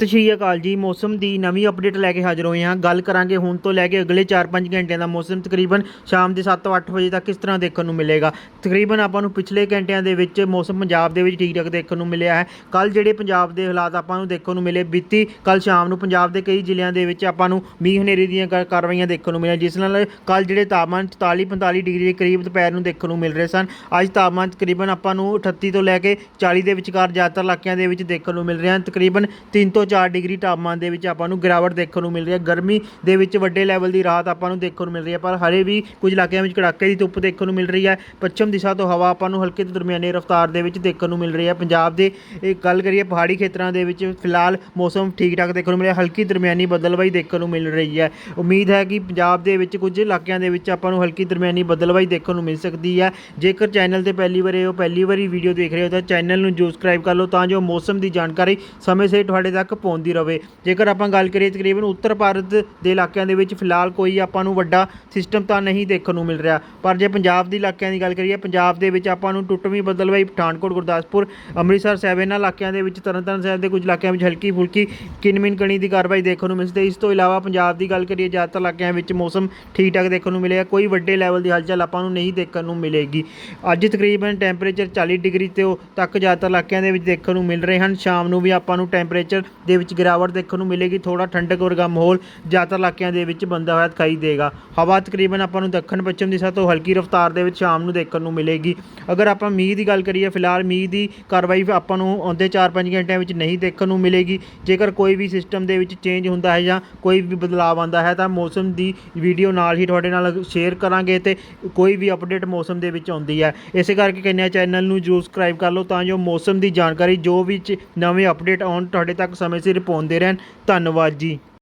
ਸਤਿ ਸ਼੍ਰੀ ਅਕਾਲ ਜੀ। ਮੌਸਮ ਦੀ ਨਵੀਂ ਅਪਡੇਟ ਲੈ ਕੇ ਹਾਜ਼ਰ ਹੋਏ ਹਾਂ। ਗੱਲ ਕਰਾਂਗੇ ਹੁਣ ਤੋਂ ਲੈ ਕੇ ਅਗਲੇ 4-5 ਘੰਟਿਆਂ ਦਾ ਮੌਸਮ। ਤਕਰੀਬਨ ਸ਼ਾਮ ਦੇ 7-8 ਵਜੇ ਤੱਕ ਕਿਸ ਤਰ੍ਹਾਂ ਦੇਖਣ ਨੂੰ ਮਿਲੇਗਾ। ਤਕਰੀਬਨ ਆਪਾਂ ਨੂੰ ਪਿਛਲੇ ਘੰਟਿਆਂ ਦੇ ਵਿੱਚ ਮੌਸਮ ਪੰਜਾਬ ਦੇ ਵਿੱਚ ਠੀਕ ਠਾਕ ਦੇਖਣ ਨੂੰ ਮਿਲਿਆ ਹੈ। ਕੱਲ ਜਿਹੜੇ ਪੰਜਾਬ ਦੇ ਹਾਲਾਤ ਆਪਾਂ ਨੂੰ ਦੇਖਣ ਨੂੰ ਮਿਲੇ, ਬੀਤੀ ਕੱਲ ਸ਼ਾਮ ਨੂੰ ਪੰਜਾਬ ਦੇ ਕਈ ਜ਼ਿਲ੍ਹਿਆਂ ਦੇ ਵਿੱਚ ਆਪਾਂ ਨੂੰ ਮੀਂਹ ਹਨੇਰੀ ਦੀਆਂ ਕਾਰਵਾਈਆਂ ਦੇਖਣ ਨੂੰ ਮਿਲੀਆਂ, ਜਿਸ ਨਾਲ ਕੱਲ ਜਿਹੜੇ ਤਾਪਮਾਨ 44-45 ਡਿਗਰੀ ਦੇ ਕਰੀਬ ਦੁਪਹਿਰ ਨੂੰ ਦੇਖਣ ਨੂੰ ਮਿਲ ਰਹੇ ਸਨ। ਅੱਜ ਤਾਪਮਾਨ ਤਕਰੀਬਨ ਆਪਾਂ ਨੂੰ 38 ਤੋਂ ਲੈ ਕੇ 40 ਦੇ ਵਿਚਕਾਰ ਜ਼ਿਆਦਾਤਰ ਇਲਾਕਿਆਂ ਦੇ ਵਿੱਚ ਦੇਖਣ ਨੂੰ ਮਿਲ ਰਿਹਾ ਹਨ ਤਕਰੀਬਨ 3 ਤੋਂ 4 ਡਿਗਰੀ ਤਾਪਮਾਨ ਦੇ ਵਿੱਚ ਆਪਾਂ ਨੂੰ ਗਿਰਾਵਟ ਦੇਖਣ ਨੂੰ ਮਿਲ ਰਹੀ ਹੈ। ਗਰਮੀ ਦੇ ਵਿੱਚ ਵੱਡੇ ਲੈਵਲ ਦੀ ਰਾਹਤ ਆਪਾਂ ਨੂੰ ਦੇਖਣ ਨੂੰ ਮਿਲ ਰਹੀ ਹੈ, ਪਰ ਹਰੇ ਵੀ ਕੁਝ ਇਲਾਕਿਆਂ ਵਿੱਚ ਕੜਾਕੇ ਦੀ ਧੁੱਪ ਦੇਖਣ ਨੂੰ ਮਿਲ ਰਹੀ ਹੈ। ਪੱਛਮ ਦਿਸ਼ਾ ਤੋਂ ਹਵਾ ਆਪਾਂ ਨੂੰ ਹਲਕੇ ਤੋਂ ਦਰਮਿਆਨੀ ਰਫ਼ਤਾਰ ਦੇ ਵਿੱਚ ਦੇਖਣ ਨੂੰ ਮਿਲ ਰਹੀ ਹੈ। ਪੰਜਾਬ ਦੇ ਇਹ ਗੱਲ ਕਰੀਏ ਪਹਾੜੀ ਖੇਤਰਾਂ ਦੇ ਵਿੱਚ ਫਿਲਹਾਲ ਮੌਸਮ ਠੀਕ ਠਾਕ ਦੇਖਣ ਨੂੰ ਮਿਲਿਆ। ਹਲਕੀ ਦਰਮਿਆਨੀ ਬਦਲਵਾਈ ਦੇਖਣ ਨੂੰ ਮਿਲ ਰਹੀ ਹੈ। ਉਮੀਦ ਹੈ ਕਿ ਪੰਜਾਬ ਦੇ ਵਿੱਚ ਕੁਝ ਇਲਾਕਿਆਂ ਦੇ ਵਿੱਚ ਆਪਾਂ ਨੂੰ ਹਲਕੀ ਦਰਮਿਆਨੀ ਬਦਲਵਾਈ ਦੇਖਣ ਨੂੰ ਮਿਲ ਸਕਦੀ ਹੈ। ਜੇਕਰ ਚੈਨਲ ਤੇ ਪਹਿਲੀ ਵਾਰੀ ਹੋ, ਪਹਿਲੀ ਵਾਰੀ ਵੀਡੀਓ ਦੇਖ ਰਹੇ ਹੋ, ਤਾਂ ਚੈਨਲ ਨੂੰ ਜਰੂਰ ਸਬਸਕ੍ਰਾਈਬ ਕਰ ਲਓ ਤਾਂ ਜੋ ਮੌਸਮ ਦੀ ਜਾਣਕਾਰੀ ਸਮੇਂ ਸਿਰ ਤੁਹਾਡੇ ਤੱਕ ਪਹੁੰਚਦੀ ਰਹੇ ਜੇਕਰ ਆਪਾਂ ਗੱਲ ਕਰੀਏ ਤਕਰੀਬਨ ਉੱਤਰ ਭਾਰਤ ਦੇ ਇਲਾਕਿਆਂ ਦੇ ਵਿੱਚ ਫਿਲਹਾਲ ਕੋਈ ਆਪਾਂ ਨੂੰ ਵੱਡਾ ਸਿਸਟਮ ਤਾਂ ਨਹੀਂ ਦੇਖਣ ਨੂੰ ਮਿਲ ਰਿਹਾ। ਪਰ ਜੇ ਪੰਜਾਬ ਦੇ ਇਲਾਕਿਆਂ ਦੀ ਗੱਲ ਕਰੀਏ, ਪੰਜਾਬ ਦੇ ਵਿੱਚ ਆਪਾਂ ਨੂੰ ਟੁੱਟਵੀਂ ਬਦਲਵਾਈ ਪਠਾਨਕੋਟ, ਗੁਰਦਾਸਪੁਰ, ਅੰਮ੍ਰਿਤਸਰ ਸਾਹਿਬ, ਇਹਨਾਂ ਇਲਾਕਿਆਂ ਦੇ ਵਿੱਚ ਤਰਨਤਾਰਨ ਸਾਹਿਬ ਦੇ ਕੁਝ ਇਲਾਕਿਆਂ ਵਿੱਚ ਹਲਕੀ ਫੁਲਕੀ ਕਿਨਮਿਨ ਕਣੀ ਦੀ ਕਾਰਵਾਈ ਦੇਖਣ ਨੂੰ ਮਿਲ ਸਕਦੀ ਇਸ ਤੋਂ ਇਲਾਵਾ ਪੰਜਾਬ ਦੀ ਗੱਲ ਕਰੀਏ, ਜ਼ਿਆਦਾਤਰ ਇਲਾਕਿਆਂ ਵਿੱਚ ਮੌਸਮ ਠੀਕ ਠਾਕ ਦੇਖਣ ਨੂੰ ਮਿਲੇਗਾ ਕੋਈ ਵੱਡੇ ਲੈਵਲ ਦੀ ਹਲਚਲ ਆਪਾਂ ਨੂੰ ਨਹੀਂ ਦੇਖਣ ਨੂੰ ਮਿਲੇਗੀ। ਅੱਜ ਤਕਰੀਬਨ ਟੈਂਪਰੇਚਰ 40 ਡਿਗਰੀ ਤੋਂ ਤੱਕ ਜ਼ਿਆਦਾਤਰ ਇਲਾਕਿਆਂ ਦੇ ਵਿੱਚ ਦੇਖਣ ਨੂੰ ਮਿਲ ਰਹੇ ਹਨ। ਸ਼ਾਮ ਨੂੰ ਵੀ ਆਪਾਂ ਨੂੰ ਟੈਂਪਰੇਚਰ ਦੇ ਵਿੱਚ ਗਿਰਾਵਟ ਦੇਖਣ ਨੂੰ ਮਿਲੇਗੀ ਥੋੜਾ ਠੰਡਕ ਵਰਗਾ ਮਾਹੌਲ ਜ਼ਿਆਦਾਤਰ ਇਲਾਕਿਆਂ ਦੇ ਵਿੱਚ ਬੰਦਾ ਹੋਇਆ ਦਿਖਾਈ ਦੇਗਾ। ਹਵਾ ਤਕਰੀਬਨ ਆਪਾਂ ਨੂੰ ਦੱਖਣ ਪੱਛਮ ਦਿਸ਼ਾ ਤੋਂ ਹਲਕੀ ਰਫ਼ਤਾਰ ਦੇ ਵਿੱਚ ਸ਼ਾਮ ਨੂੰ ਦੇਖਣ ਨੂੰ ਮਿਲੇਗੀ। ਅਗਰ ਆਪਾਂ ਮੀਂਹ ਦੀ ਗੱਲ ਕਰੀਏ, ਫਿਲਹਾਲ ਮੀਂਹ ਦੀ ਕਾਰਵਾਈ ਆਪਾਂ ਨੂੰ ਆਉਂਦੇ 4-5 ਘੰਟਿਆਂ ਵਿੱਚ ਨਹੀਂ ਦੇਖਣ ਨੂੰ ਮਿਲੇਗੀ। ਜੇਕਰ ਕੋਈ ਵੀ ਸਿਸਟਮ ਦੇ ਵਿੱਚ ਚੇਂਜ ਹੁੰਦਾ ਹੈ ਜਾਂ ਕੋਈ ਵੀ ਬਦਲਾਅ ਆਉਂਦਾ ਹੈ, ਤਾਂ ਮੌਸਮ ਦੀ ਵੀਡੀਓ ਨਾਲ ਹੀ ਤੁਹਾਡੇ ਨਾਲ ਸ਼ੇਅਰ ਕਰਾਂਗੇ ਤੇ ਕੋਈ ਵੀ ਅਪਡੇਟ ਮੌਸਮ ਦੇ ਵਿੱਚ ਆਉਂਦੀ ਹੈ। ਇਸੇ ਕਰਕੇ ਕਹਿੰਦੇ ਆ ਚੈਨਲ ਨੂੰ ਜਰੂਰ ਸਬਸਕ੍ਰਾਈਬ ਕਰ ਲਓ ਤਾਂ ਜੋ ਮੌਸਮ ਦੀ ਜਾਣਕਾਰੀ ਜੋ ਵੀ ਨਵੇਂ ਅਪਡੇਟ ਆਉਣ, ਤੁਹਾਡੇ ਤੱਕ ਸਮੇਂ ਸਮੇਂ ਸਿਰ ਪਹੁੰਚਦੇ ਰਹਿਣ। ਧੰਨਵਾਦ ਜੀ।